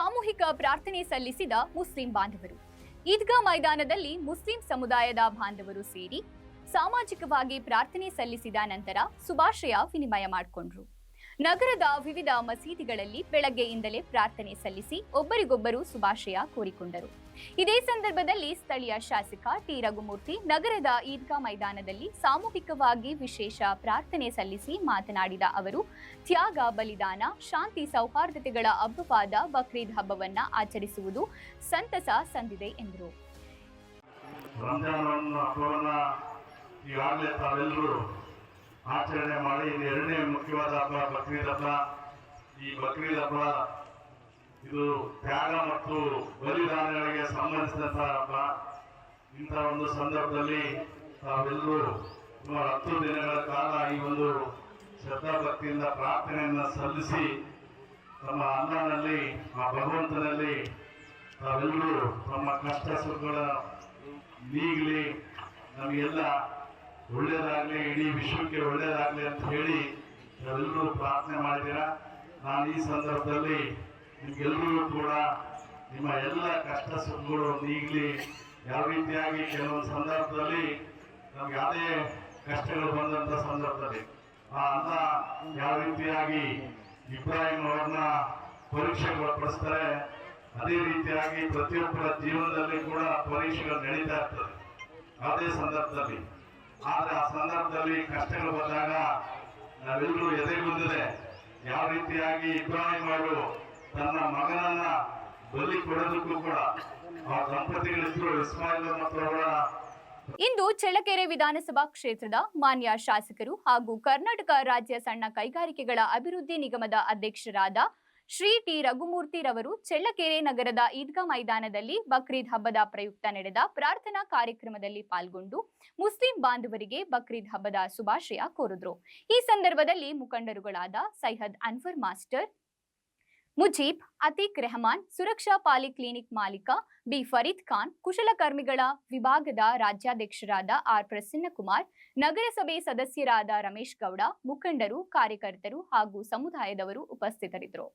ಸಾಮೂಹಿಕ ಪ್ರಾರ್ಥನೆ ಸಲ್ಲಿಸಿದ ಮುಸ್ಲಿಂ ಬಾಂಧವರು. ಈದ್ಗಾ ಮೈದಾನದಲ್ಲಿ ಮುಸ್ಲಿಂ ಸಮುದಾಯದ ಬಾಂಧವರು ಸೇರಿ ಸಾಮಾಜಿಕವಾಗಿ ಪ್ರಾರ್ಥನೆ ಸಲ್ಲಿಸಿದ ನಂತರ ಶುಭಾಶಯ ವಿನಿಮಯ ಮಾಡಿಕೊಂಡ್ರು. ನಗರದ ವಿವಿಧ ಮಸೀದಿಗಳಲ್ಲಿ ಬೆಳಗ್ಗೆಯಿಂದಲೇ ಪ್ರಾರ್ಥನೆ ಸಲ್ಲಿಸಿ ಒಬ್ಬರಿಗೊಬ್ಬರು ಶುಭಾಶಯ ಕೋರಿಕೊಂಡರು. ಇದೇ ಸಂದರ್ಭದಲ್ಲಿ ಸ್ಥಳೀಯ ಶಾಸಕ ಟಿ. ರಘುಮೂರ್ತಿ ನಗರದ ಈದ್ಗಾ ಮೈದಾನದಲ್ಲಿ ಸಾಮೂಹಿಕವಾಗಿ ವಿಶೇಷ ಪ್ರಾರ್ಥನೆ ಸಲ್ಲಿಸಿ ಮಾತನಾಡಿದ ಅವರು, ತ್ಯಾಗ, ಬಲಿದಾನ, ಶಾಂತಿ, ಸೌಹಾರ್ದತೆಗಳ ಹಬ್ಬವಾದ ಬಕ್ರೀದ್ ಹಬ್ಬವನ್ನ ಆಚರಿಸುವುದು ಸಂತಸ ಸಂದಿದೆ ಎಂದರು. ಆಚರಣೆ ಮಾಡಿ ಎರಡನೇ ಮುಖ್ಯವಾದ ಹಬ್ಬ, ಬಕ್ರೀದ್ ಹಬ್ಬ. ಈ ಬಕ್ರೀದ್ ಹಬ್ಬ, ಇದು ತ್ಯಾಗ ಮತ್ತು ಬಲಿದಾನಗಳಿಗೆ ಸಂಬಂಧಿಸಿದಂತಹ ಹಬ್ಬ. ಇಂಥ ಒಂದು ಸಂದರ್ಭದಲ್ಲಿ ತಾವೆಲ್ಲರೂ ಸುಮಾರು ಹತ್ತು ದಿನಗಳ ಕಾಲ ಈ ಒಂದು ಶ್ರದ್ಧಾಭಕ್ತಿಯಿಂದ ಪ್ರಾರ್ಥನೆಯನ್ನು ಸಲ್ಲಿಸಿ, ತಮ್ಮ ಅನ್ನನಲ್ಲಿ ಆ ಭಗವಂತನಲ್ಲಿ ತಾವೆಲ್ಲರೂ ತಮ್ಮ ಕಷ್ಟ ಸುಖಗಳ ನೀಗಲಿ, ನಮಗೆಲ್ಲ ಒಳ್ಳೇದಾಗಲಿ, ಇಡೀ ವಿಶ್ವಕ್ಕೆ ಒಳ್ಳೇದಾಗಲಿ ಅಂತ ಹೇಳಿ ಎಲ್ಲರೂ ಪ್ರಾರ್ಥನೆ ಮಾಡಿದ್ದೀರಾ? ನಾನು ಈ ಸಂದರ್ಭದಲ್ಲಿ ನಿಮ್ಗೆಲ್ಲರಿಗೂ ಕೂಡ ನಿಮ್ಮ ಎಲ್ಲ ಕಷ್ಟ ಸುಖಗಳು ನೀಗಲಿ. ಯಾವ ರೀತಿಯಾಗಿ ಕೆಲವೊಂದು ಸಂದರ್ಭದಲ್ಲಿ ನಮ್ಗೆ ಯಾವುದೇ ಕಷ್ಟಗಳು ಬಂದಂಥ ಸಂದರ್ಭದಲ್ಲಿ. ಆ ಅನ್ನ ಯಾವ ರೀತಿಯಾಗಿ ಇಬ್ರಾಹಿಂ ಅವ್ರನ್ನ ಪರೀಕ್ಷೆಗೆ ಒಳಪಡಿಸ್ತಾರೆ ಅದೇ ರೀತಿಯಾಗಿ ಪ್ರತಿಯೊಬ್ಬರ ಜೀವನದಲ್ಲಿ ಕೂಡ ಪರೀಕ್ಷೆಗಳು ನಡೀತಾ ಇರ್ತದೆ. ಯಾವುದೇ ಸಂದರ್ಭದಲ್ಲಿ ಆದ್ರೆ ಆ ಸಂದರ್ಭದಲ್ಲಿ ಕಷ್ಟಗಳು ಬಂದಾಗ ನಾವೆಲ್ಲರೂ ಎದೆಗುಂದಿದೆ ಯಾವ ರೀತಿಯಾಗಿ ಇಬ್ರಾಹಿಂ ಅವರು ತನ್ನ ಮಗನನ್ನ ಬಲಿ ಕೊಡೋದಕ್ಕೂ ಕೂಡ ಆ ದಂಪತಿಗಳಿದ್ರು ಇಸ್ಮಾಯಿಲ್ ಮತ್ತು ಅವರ ಇಂದು ಚಳ್ಳಕೆರೆ ವಿಧಾನಸಭಾ ಕ್ಷೇತ್ರದ ಮಾನ್ಯ ಶಾಸಕರು ಹಾಗೂ ಕರ್ನಾಟಕ ರಾಜ್ಯ ಸಣ್ಣ ಕೈಗಾರಿಕೆಗಳ ಅಭಿವೃದ್ಧಿ ನಿಗಮದ ಅಧ್ಯಕ್ಷರಾದ ಶ್ರೀ ಟಿ. ರಘುಮೂರ್ತಿ ರವರು ಚಳ್ಳಕೆರೆ ನಗರದ ಈದ್ಗಾ ಮೈದಾನದಲ್ಲಿ ಬಕ್ರೀದ್ ಹಬ್ಬದ ಪ್ರಯುಕ್ತ ನಡೆದ ಪ್ರಾರ್ಥನಾ ಕಾರ್ಯಕ್ರಮದಲ್ಲಿ ಪಾಲ್ಗೊಂಡು ಮುಸ್ಲಿಂ ಬಾಂಧವರಿಗೆ ಬಕ್ರೀದ್ ಹಬ್ಬದ ಶುಭಾಶಯ ಕೋರಿದ್ರು. ಈ ಸಂದರ್ಭದಲ್ಲಿ ಮುಖಂಡರುಗಳಾದ Syed Anwar master, Mujeeb, Atiq Rehman, Suraksha poly clinic ಮಾಲೀಕ ಬಿ. ಫರೀದ್ ಖಾನ್ ಕುಶಲಕರ್ಮಿಗಳ ವಿಭಾಗದ ರಾಜ್ಯಾಧ್ಯಕ್ಷರಾದ ಆರ್. ಪ್ರಸನ್ನಕುಮಾರ್, ನಗರಸಭೆ ಸದಸ್ಯರಾದ ರಮೇಶ್ ಗೌಡ, ಮುಖಂಡರು, ಕಾರ್ಯಕರ್ತರು ಹಾಗೂ ಸಮುದಾಯದವರು ಉಪಸ್ಥಿತರಿದ್ದರು